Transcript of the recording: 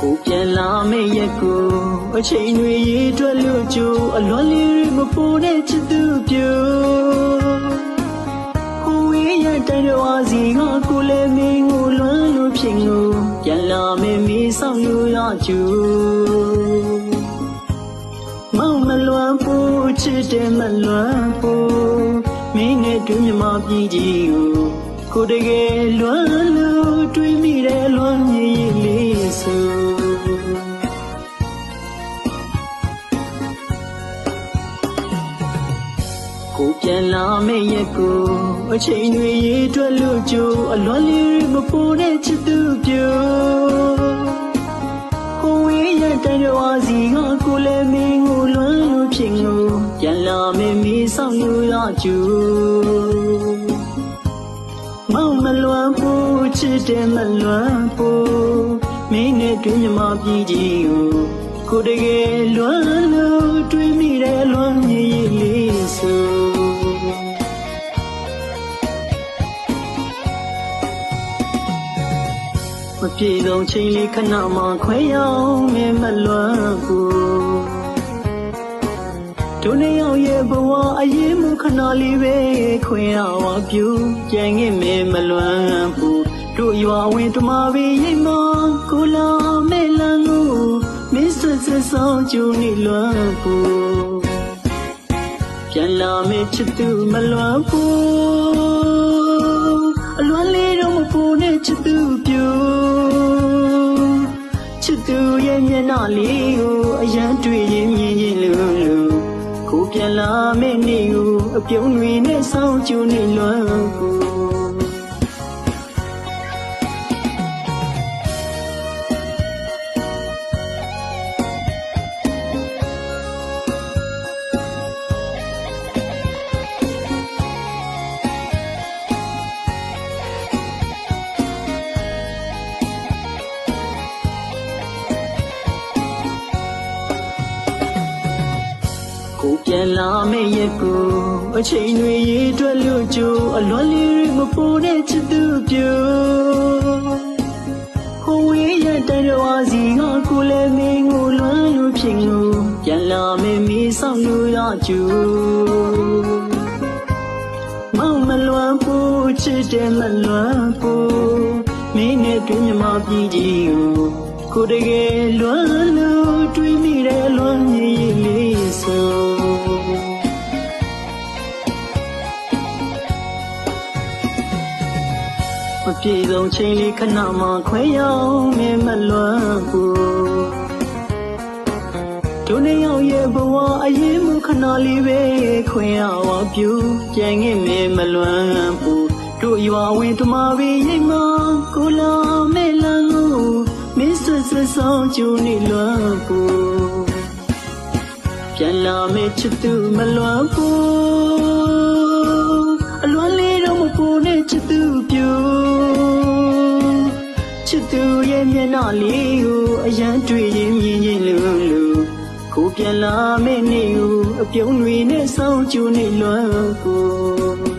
ကိုပြန်လာမယ့်ရက်ကိုအချိန်တွေရေတွက်လို့ကြိုးအလွန်လေးတွေမပိုတဲ့ချစ်သူပြိုကိုဝေးရတဲ့တော်စီကကိုလည်းမင်းကိုလွမ်းလို့ဖြစ်ငိုပြန်လာမယ့်မီးဆောင်လို့ရကြိုးမောင်မလွမ်းဘူးချစ်တယ်မလွမ်းဘူးမင်းနဲ့တွေ့မြမပြည်ကြီးကိုကိုတကယ်လွမ်းလို့တွေ့မိတယ်လွမ်း ကိုပြန်လာမယ့်ရက်ကိုအချိန်တွေရေတွက်လို့ကြိုးအလွန်လေးတွေမပိုတဲ့ချစ်သူပြိုကိုဝေးရတဲ့တော်စီကကိုလည်းမင်းကိုလွမ်းလို့ဖြစ်ငိုပြန်လာမယ့်မီးဆောင်လို့ရကြိုးမောင်မလွမ်းဘူးချစ်တယ်မလွမ်းဘူးမင်းနဲ့တွေ့မြမပြည်ကြီးကိုကိုတကယ်လွမ်းလို့တွေ့မိတယ်လွမ်းမြည် မပြေဆုံးချိန်လေးခဏမှခွဲရောက်မြင်မလွမ်းဘူးတို့နှစ်ယောက်ရဲ့ဘဝအရေးမှုခဏလေးပဲခွဲရဝပြူကြံငင်မမလွမ်းဘူးတို့ရွာဝင်တမပေရိတ်မကိုလာမဲလန်းကိုမစ္စတာဆဆောင်ကျူနေလွမ်းဘူးပြန်လာမေချစ်သူမလွမ်းဘူး မျက်နှာလေးကိုအရန်တွေ့ရင်မြင်ရင်လို့လို့ကိုပြန်လာမေနေကိုအပြုံးတွေနဲ့ဆောင်းကျူနေလွမ်းဘူး ကိုပြန်လာမယ့်ရက်ကိုအချိန်တွေရေတွက်လို့ကြိုးအလွန်လေးတွေမပိုတဲ့ချစ်သူပြိုဟိုဝေးရတဲ့တော်စီကကိုလည်းမင်းကိုလွမ်းလို့ဖြစ်ငိုပြန်လာမယ့်မီးဆောင်လို့ရကြိုးမောင်မလွမ်းဘူးချစ်တယ်မလွမ်းဘူးမင်းနဲ့တွေ့မြမပြည်ကြီးကိုကိုတကယ်လွမ်းလို့တွေ့မိတယ်လွမ်းမြည်လေးဆို မပြေဆုံးချိန်လေးခဏမှခွဲရောက်မြင်မလွမ်းဘူးတို့နှစ်ယောက်ရဲ့ဘဝအရေးမှုခဏလေးပဲခွင်ရဝပြူကြံငင်မြင်မလွမ်းဘူးတို့ရွာဝင်တမပေရိတ်မကိုလာမဲလန်းကိုမစ္စတာဆဆောင်ကျူနေလွမ်းဘူးပြန်လာမယ့်ချစ်သူမလွမ်းဘူး သူရဲ့မျက်နှာလေးကိုအရန်တွေ့ရင်မြင်ရင်လို့လို့ကိုပြန်လာမယ့်နေ့ကိုအပြုံးတွေနဲ့စောင့်ကြနေလွမ်းကို